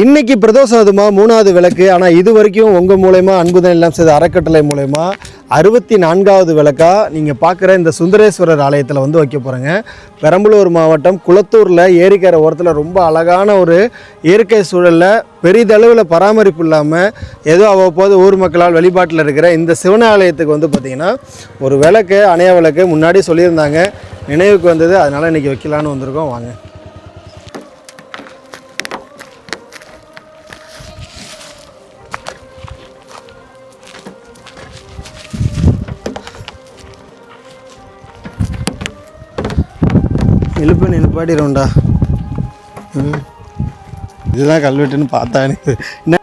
இன்னைக்கு பிரதோஷமா மூணாவது விளக்கு. ஆனால் இது வரைக்கும் உங்கள் மூலயமா அன்புதன் எல்லாம் செய்த அறக்கட்டளை மூலயமா அறுபத்தி நான்காவது விளக்கா நீங்கள் பார்க்குற இந்த சுந்தரேஸ்வரர் ஆலயத்தில் வந்து வைக்க போகிறேங்க பெரம்பலூர் மாவட்டம் குளத்தூரில் ஏரிக்கரை ஓரத்தில் ரொம்ப அழகான ஒரு இயற்கை சூழலில் பெரிதளவில் பராமரிப்பு இல்லாமல் ஏதோ அவ்வப்போது ஊர் மக்களால் வழிபாட்டில் இருக்கிற இந்த சிவனாலயத்துக்கு வந்து பார்த்திங்கன்னா ஒரு விளக்கு அணைய விளக்கு முன்னாடி சொல்லியிருந்தாங்க. நினைவுக்கு வந்தது. அதனால் இன்றைக்கி வைக்கலான்னு வந்திருக்கோம். வாங்க. இழுப்பு நிப்பாட்டிடும்டா ம். இதுதான் கல்வெட்டுன்னு பார்த்தா எனக்கு என்ன